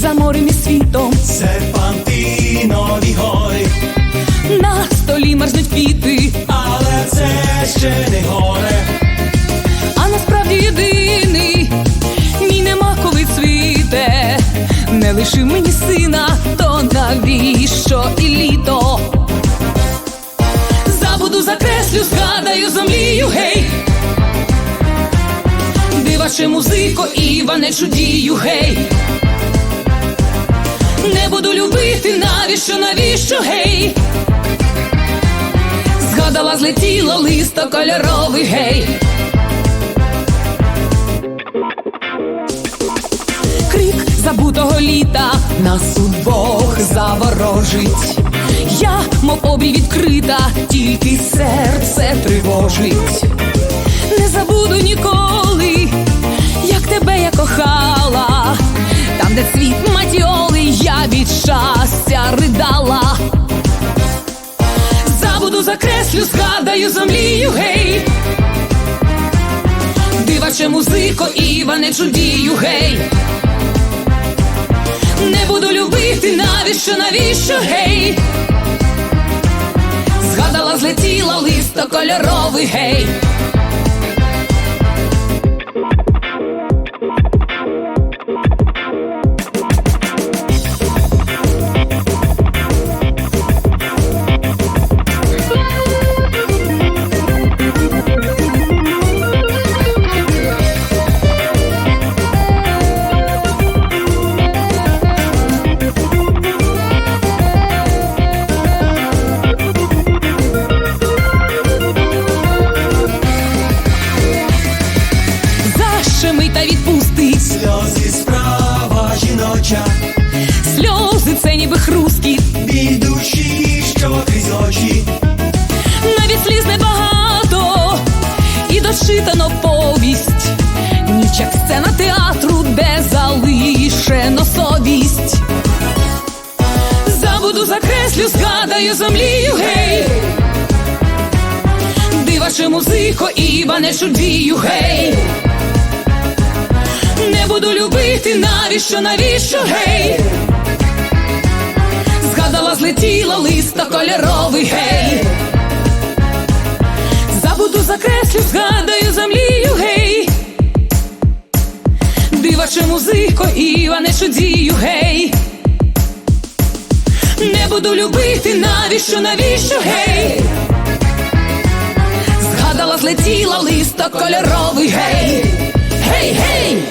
за морем і світом. серпантинові гори, На столі мерзнуть квіти, але це ще не горе. а насправді єдиний мій нема коли цвіте. Не лишив мені сина, то навіщо і літо? Забуду, закреслю, згадаю, зомлію, гей. Диваче музико, Іване, чудію, гей. Навіщо, навіщо, гей. Згадала, злетіло листо кольоровий, гей. Крик забутого літа нас удвох заворожить. Я, мов обрій відкрита, тільки серце тривожить. Щастя ридала. Забуду, закреслю, згадаю, зомлію, гей. Диваче музико, Іване, чудію, гей. Не буду любити, навіщо, навіщо, гей. Згадала, злетіла листо кольоровий, гей. Та відпустить Сльози справа жіноча, сльози, це ніби хрускіт. біль душі, що крізь очі, навіть сліз небагато, і дочитано повість, ніч як сцена театру, де залишено совість. Забуду, закреслю, згадаю, зомлію, гей. Диваче музико, Іване, чудію, гей. Не буду любити, навіщо, навіщо, гей. Згадала, злетіла листа кольоровий, гей. Забуду, закреслю, згадаю, замлію, гей. Диваче музико, Іване, чудію, гей. Не буду любити, навіщо, навіщо, гей. Згадала, злетіла листа кольоровий, гей. Гей, гей.